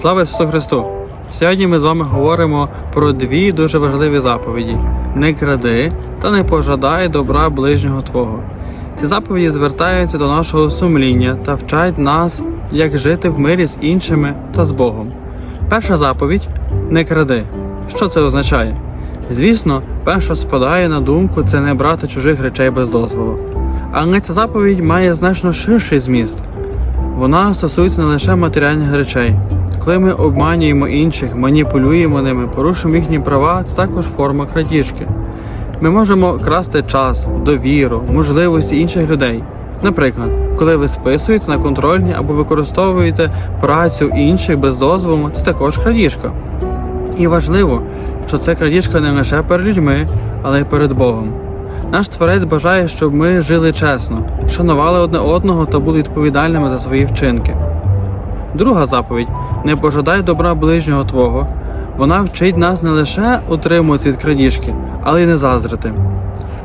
Слава Ісусу Христу! Сьогодні ми з вами говоримо про дві дуже важливі заповіді: не кради та не пожадай добра ближнього Твого. Ці заповіді звертаються до нашого сумління та вчать нас, як жити в мирі з іншими та з Богом. Перша заповідь не кради. Що це означає? Звісно, перше спадає на думку це не брати чужих речей без дозволу. Але ця заповідь має значно ширший зміст. Вона стосується не лише матеріальних речей. Коли ми обманюємо інших, маніпулюємо ними, порушуємо їхні права, це також форма крадіжки. Ми можемо красти час, довіру, можливості інших людей. Наприклад, коли ви списуєте на контрольні або використовуєте працю інших без дозволу, це також крадіжка. І важливо, що це крадіжка не лише перед людьми, але й перед Богом. Наш творець бажає, щоб ми жили чесно, шанували одне одного та були відповідальними за свої вчинки. Друга заповідь не пожадай добра ближнього Твого. Вона вчить нас не лише утримуватися від крадіжки, але й не заздрити.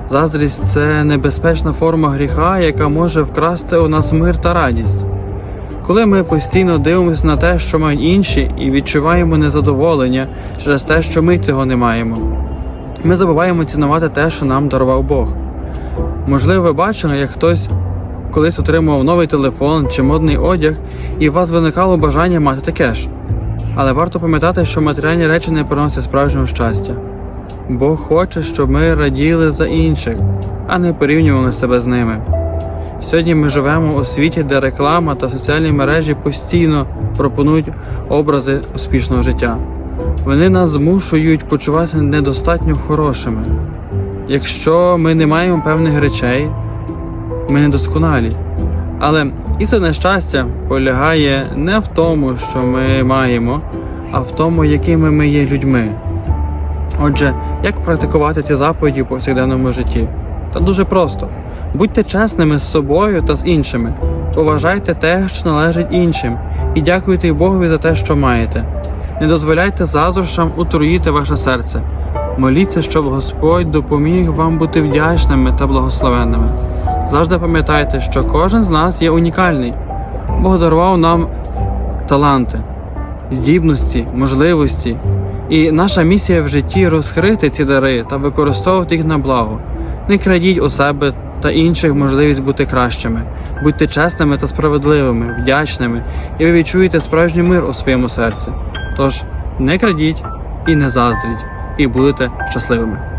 Заздрість це небезпечна форма гріха, яка може вкрасти у нас мир та радість. Коли ми постійно дивимося на те, що мають інші, і відчуваємо незадоволення через те, що ми цього не маємо, ми забуваємо цінувати те, що нам дарував Бог. Можливо, ви бачили, як хтось колись отримував новий телефон чи модний одяг, і у вас виникало бажання мати таке ж. Але варто пам'ятати, що матеріальні речі не приносять справжнього щастя. Бог хоче, щоб ми раділи за інших, а не порівнювали себе з ними. Сьогодні ми живемо у світі, де реклама та соціальні мережі постійно пропонують образи успішного життя. Вони нас змушують почувати недостатньо хорошими. Якщо ми не маємо певних речей, ми недосконалі. Але істинне щастя полягає не в тому, що ми маємо, а в тому, якими ми є людьми. Отже, як практикувати ці заповіді у повсякденному житті? Та дуже просто. Будьте чесними з собою та з іншими. Поважайте те, що належить іншим, і дякуйте Богові за те, що маєте. Не дозволяйте заздрощам утруїти ваше серце. Моліться, щоб Господь допоміг вам бути вдячними та благословенними. Завжди пам'ятайте, що кожен з нас є унікальний. Бог дарував нам таланти, здібності, можливості. І наша місія в житті розкрити ці дари та використовувати їх на благо. Не крадіть у себе та інших можливість бути кращими. Будьте чесними та справедливими, вдячними, і ви відчуєте справжній мир у своєму серці. Тож не крадіть і не заздріть, і будете щасливими.